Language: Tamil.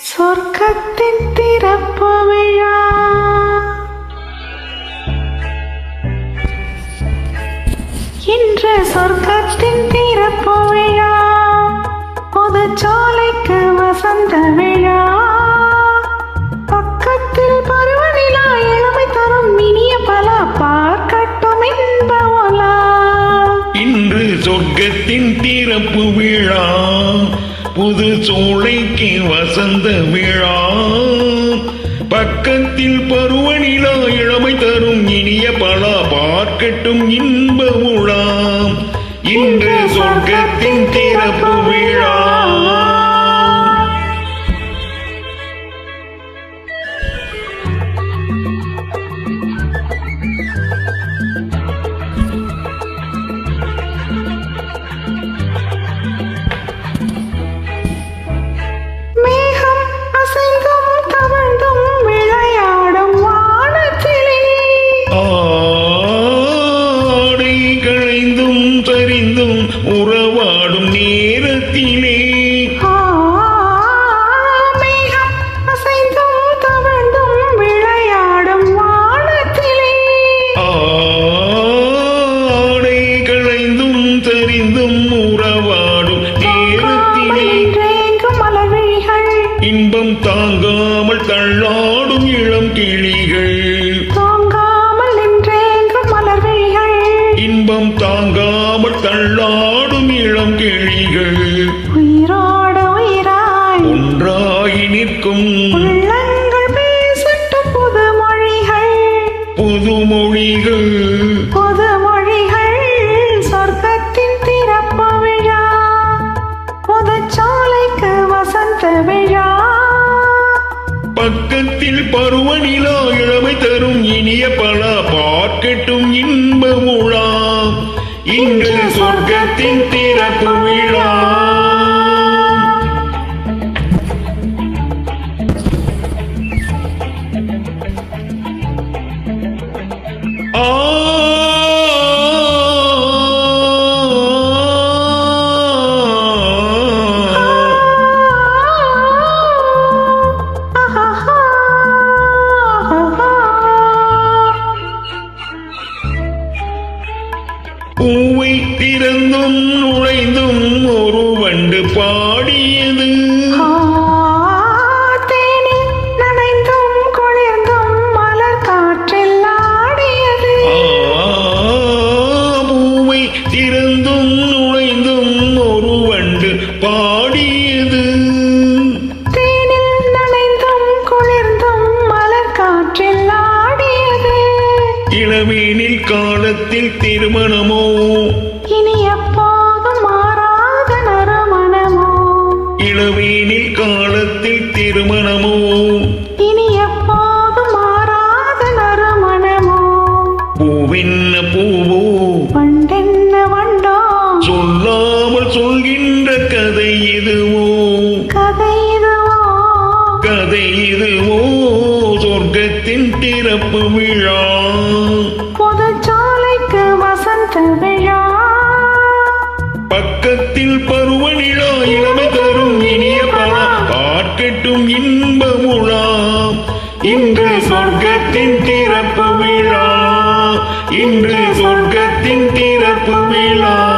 சொர்க்கத்தின் திறப்பு விழா இன்று சொர்க்கத்தின் திறப்பு விழா பொது பொதுச்சாலைக்கு வசந்த விழா? பக்கத்தில் பருவநிலா இளமை தரும் இனிய பல பார்க்கட்டும் இன்ப ஒலா? இன்று சொர்க்கத்தின் திறப்பு விழா புது சோலைக்கு வசந்த விழா. பக்கத்தில் பருவநிலா இளமை தரும் இனிய பலா பார்க்கட்டும் இன்ப உலா. இன்று சொர்க்கத்தின் திறப்பு விழா. இன்பம் தாங்காமல் தள்ளாடும் இளம் கிளிகள். தூங்காமல் நின்றேங்கும் மலர்விழிகள் இன்பம் தாங்காமல் தள்ளாடும் இளம் கிளிகள். உயிரோடு உயிராய். ஒன்றாகி நிற்கும் உள்ளங்கள் பேசட்டும் புது மொழிகள். புதுமொழிகள் புது மொழிகள். பருவநிலா இளமை தரும் இனிய பல பார்க்கட்டும் இன்ப உலா இன்று சொர்க்கத்தின் திறப்பு பூவை திறந்தும் நுழைந்தும் ஒரு வண்டு இளவேனில் காலத்தில் திருமணமோ? இனி எப்போதும் மாறாத நறுமணமோ? இளவேனில் காலத்தில் திருமணமோ? இனி எப்போதும் மாறாத நறுமணமோ? பூவென்ன பூவோ? வண்டென்ன வண்டோ? சொல்லாமல் சொல்கின்ற கதை இதுவோ? கதை இதுவோ? கதை இதுவோ? சொர்க்கத்தின் திறப்பு விழா? வசந்த பக்கத்தில் பருவநிலா இளமை தரும் இனிய பல. பார்க்கட்டும் இன்ப முழாம் இன்று சொர்க்கத்தின் திறப்பு விழா. இன்று சொர்க்கத்தின் திறப்பு விழா.